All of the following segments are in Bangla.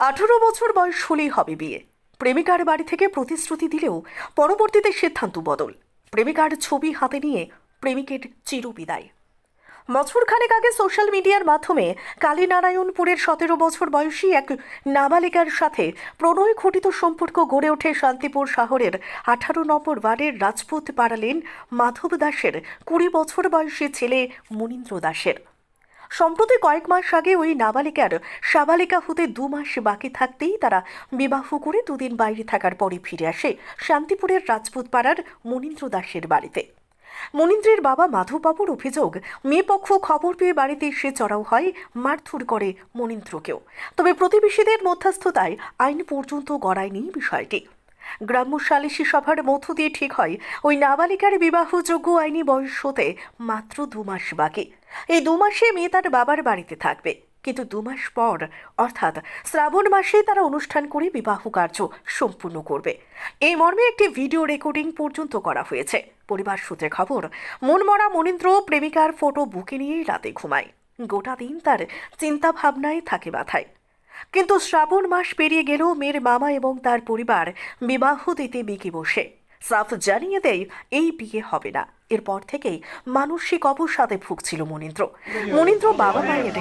আঠারো বছর বয়স হলেই হবে বিয়ে। প্রেমিকার বাড়ি থেকে প্রতিশ্রুতি দিলেও পরবর্তীতে সিদ্ধান্ত বদল। প্রেমিকার ছবি হাতে নিয়ে প্রেমিকের চিরবিদায়। বছর খানেক আগে সোশ্যাল মিডিয়ার মাধ্যমে কালীনারায়ণপুরের সতেরো বছর বয়সী এক নাবালিকার সাথে প্রণয় ঘটিত সম্পর্ক গড়ে ওঠে শান্তিপুর শহরের আঠারো নম্বর ওয়ার্ডের রাজপুত পাড়ালেন মাধব দাসের কুড়ি বছর বয়সী ছেলে মনীন্দ্র দাসের। সম্প্রতি কয়েক মাস আগে ওই নাবালিকার সাবালিকা হতে দু মাস বাকি থাকতেই তারা বিবাহ করে দুদিন বাইরে থাকার পরে ফিরে আসে শান্তিপুরের রাজপুত পাড়ার মনীন্দ্র দাসের বাড়িতে। মনীন্দ্রের বাবা মাধববাবুর অভিযোগ মেয়ে পক্ষ খবর পেয়ে বাড়িতে এসে চড়াও হয় মারধর করে মনীন্দ্রকেও। তবে প্রতিবেশীদের মধ্যস্থতায় আইন পর্যন্ত গড়ায়নি বিষয়টি। গ্রাম্য সালিশি সভার মধ্য দিয়ে ঠিক হয়, ওই নাবালিকার বিবাহযোগ্য আইনি বয়স হতে মাত্র দু মাস বাকি। এই দু মাসে মেয়ে তার বাবার বাড়িতে থাকবে। কিন্তু দু মাস পর, অর্থাৎ শ্রাবণ মাসে তারা অনুষ্ঠান করে বিবাহ কার্য সম্পূর্ণ করবে। এই মর্মে একটি ভিডিও রেকর্ডিং পর্যন্ত করা হয়েছে। পরিবার সূত্রে খবর, মনমরা মনীন্দ্র প্রেমিকার ফটো বুকে নিয়েই রাতে ঘুমায়। গোটা দিন তার চিন্তা ভাবনায় থাকে মাথায়। কিন্তু শ্রাবণ মাস পেরিয়ে গেলেও মেয়ের মামা এবং তার পরিবার বিবাহ দিতে বিকি বসে। সাফ জানিয়ে দেয়, এই বিয়ে হবে না। এরপর থেকেই মানসিক অবসাদে ভুগছিল মনীন্দ্র। মনীন্দ্র বাবা মায়ের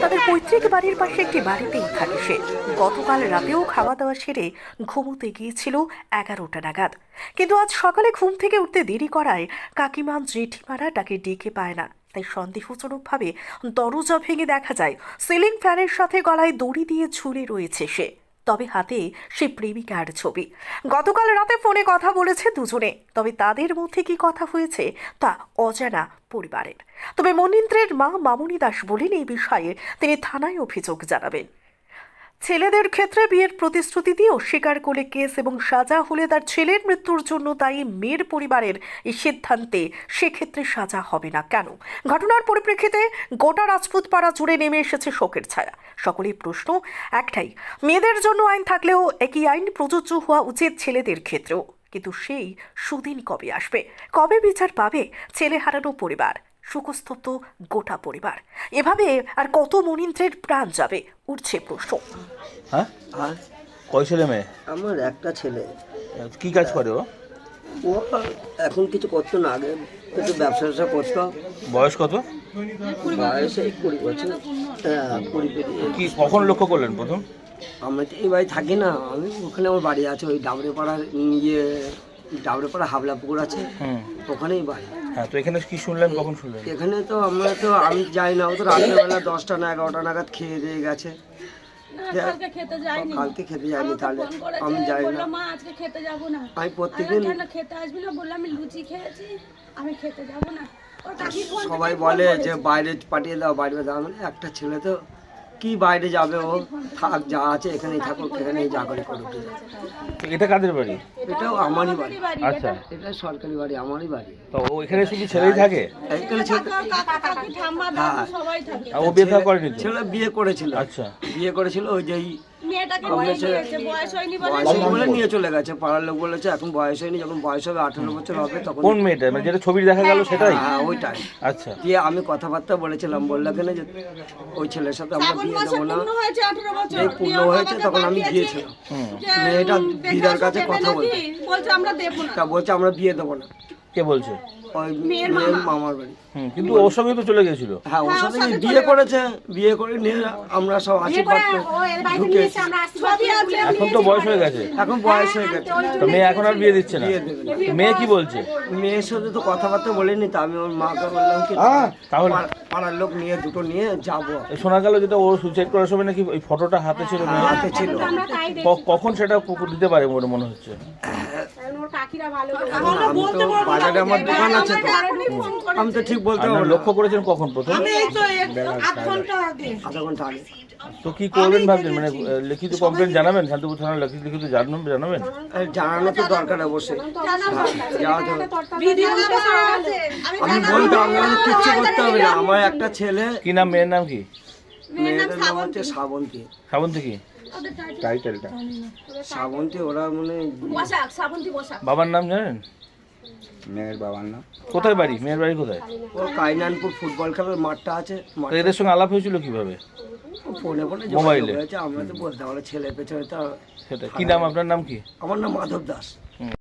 তাদের পৈতৃক বাড়ির পাশে একটি বাড়িতেই থাকে সে। গতকাল রাতেও খাওয়া দাওয়া সেরে ঘুমোতে গিয়েছিল এগারোটা নাগাদ। কিন্তু আজ সকালে ঘুম থেকে উঠতে দেরি করায় কাকিমা জেঠিমারা তাকে ডেকে পায় না। তাই সন্দেহজনকভাবে দরজা ভেঙে দেখা যায়। সিলিং ফ্যানের সাথে গলায় দড়ি দিয়ে ঝুলে রয়েছে সে। তবে হাতে সে প্রেমিকার ছবি। গতকাল রাতে ফোনে কথা বলেছে দুজনে, তবে তাদের মধ্যে কি কথা হয়েছে তা অজানা পরিবারের। তবে মনীন্দ্রের মা মামনি দাস বলেন, এই বিষয়ে তিনি থানায় অভিযোগ জানাবেন। ছেলেদের ক্ষেত্রে বিয়ের প্রতিশ্রুতি দিয়ে অস্বীকার করে কেস এবং সাজা হলে তার ছেলের মৃত্যুর জন্য তাই মেয়ের পরিবারের এই সিদ্ধান্তে সেক্ষেত্রে সাজা হবে না কেন? ঘটনার পরিপ্রেক্ষিতে গোটা রাজপুত পাড়া জুড়ে নেমে এসেছে শোকের ছায়া। সকলেই প্রশ্ন, একটাই, মেয়েদের জন্য আইন থাকলেও একই আইন প্রযোজ্য হওয়া উচিত ছেলেদের ক্ষেত্রেও। কিন্তু সেই সুদিন কবে আসবে? কবে বিচার পাবে ছেলে হারানো পরিবার? শোকস্তব্ধ গোটা পরিবার। এভাবে আর কত মনীন্দ্রের প্রাণ যাবে উঠছে প্রশ্ন। হ্যাঁ? আর? কয় ছেলে মেয়ে? আমার একটা ছেলে। কি কাজ করে ও? ও এখন কিছু করতো না আগে একটু ব্যবসা ট্যাবসা করতো। বয়স কত? বয়স এই কুড়ি বছর। হ্যাঁ কুড়ি কি কখন লক্ষ্য করলেন প্রথম? আমরা তো এই বাড়ি থাকি না আমি ওখানে আমার বাড়ি আছে ওই ডাবরে পাড়ার ইয়ে ডাবরে পাড়া হাবলা পুকুর আছে। ওখানেই বাড়ি। হ্যাঁ তো এখানে কি শুনলেন কখন শুনলেন? এখানে তো আমরা তো আমি যাই না ও তো রাত্রেবেলা দশটা না এগারোটা নাগাদ খেয়ে দিয়ে গেছে। কালকে খেতে যাইনি। কালকে খেতে যাইনি আমাকে তাহলে আমি যাই না। মা আজকে খেতে যাব না। আমি প্রত্যেকদিন খেতে আসবি না? বললাম আমি লুচি খেয়েছি আমি খেতে যাব না। সবাই বলে যে বাইরে পাঠিয়ে দাও বাইরে দাও। মানে একটা ছেলে তো কি বাইরে যাবে ও? থাক যা আছে এখানেই থাকুক এখানেই যা করে করুক। এটা কাদের বাড়ি? এটাও আমারই বাড়ি। আচ্ছা। এটা সরকারি বাড়ি আমারই বাড়ি। তো ও এখানে শুধু ছেলেই থাকে? এইখানে ছেলে। আর ও বিয়ে করেনি ছেলে বিয়ে করেছিল। আচ্ছা। বিয়ে করেছিল ওই যেই মেয়েটাকে নিয়ে গিয়েছে, বয়স হয়নি বলে? বলে নিয়ে চলে গেছে পাড়ার লোক বলেছে এখন বয়স হয়নি যখন বয়স হবে আঠারো বছর হবে তখন কোন মেয়েটা? মানে যেটা ছবি দেখা গেল সেটাই? হ্যাঁ ওইটাই। আচ্ছা। দিয়ে আমি কথাবার্তা বলেছিলাম বলল কেন যে ওই ছেলের সাথে আমরা বিয়ে দেবো না? পূর্ণ হয়েছে 18 বছর। এই পূর্ণ হয়েছে তখন আমি গিয়েছিলাম। মেয়েটা দিদার কাছে কথা? বলছে আমরা দেবো না। তা বলছে আমরা বিয়ে দেবো না। কে বলছে? মেয়ের মামার বাড়ি। কিন্তু ওর সঙ্গে তো চলে গেছিল হ্যাঁ ওর সাথে বিয়ে করেছে বিয়ে করে নিয়ে আমরা সব আশীর্বাদ করে ঢুকে এখন তো বয়স হয়ে গেছে। এখন বয়স হয়ে গেছে। তো মেয়ে এখন আর বিয়ে দিচ্ছে না। মেয়ে কি বলছে? মেয়ের সাথে তো কথাবার্তা বলিনি তা আমি ওর মাকে বললাম কি তাহলে পাড়- পাড়ার লোক নিয়ে দুটো নিয়ে যাব। শোনা গেল যেটা ও সুইসাইড করার সময় নাকি ওই ফটোটা হাতে ছিল। হাতে ছিল। কখন সেটা দিতে পারে বলে মনে হচ্ছে? বাজারে আমার দোকান আছে তো। আমি তো ঠিক বলতে পারব লক্ষ্য করেছেন কখন প্রথম? আধা ঘণ্টা আগে। তো কি করবেন ভাবছেন? মানে লিখিত কমপ্লেন জানাবেন? শান্তিপুর থানায় লিখিত লিখিত জানাবেন? জানানো তো দরকার অবশ্যই। যাওয়া তো আমি বলতে কিচ্ছু করতে হবে না। আমার একটা ছেলে কি নাম মেয়ের নাম কি? মেয়েদের নাম হচ্ছে শ্রাবন্তী শ্রাবন্তী কি? টাইটেলটা শ্রাবন্তী ওরা মানে বসাক শ্রাবন্তী বসাক। বাবার নাম জানেন? মেয়ের বাবার নাম। কোথায় বাড়ি? মেয়ের বাড়ি কোথায়? ও কাইনানপুর ফুটবল খেলার মাঠটা আছে এদের সঙ্গে আলাপ হয়েছিল কীভাবে? ও ফোনে ফোনে মোবাইলে? আমরা তো বলতে পারব ছেলে পেছনে তো সেটা কি নাম আপনার নাম কি? আমার নাম মাধব দাস।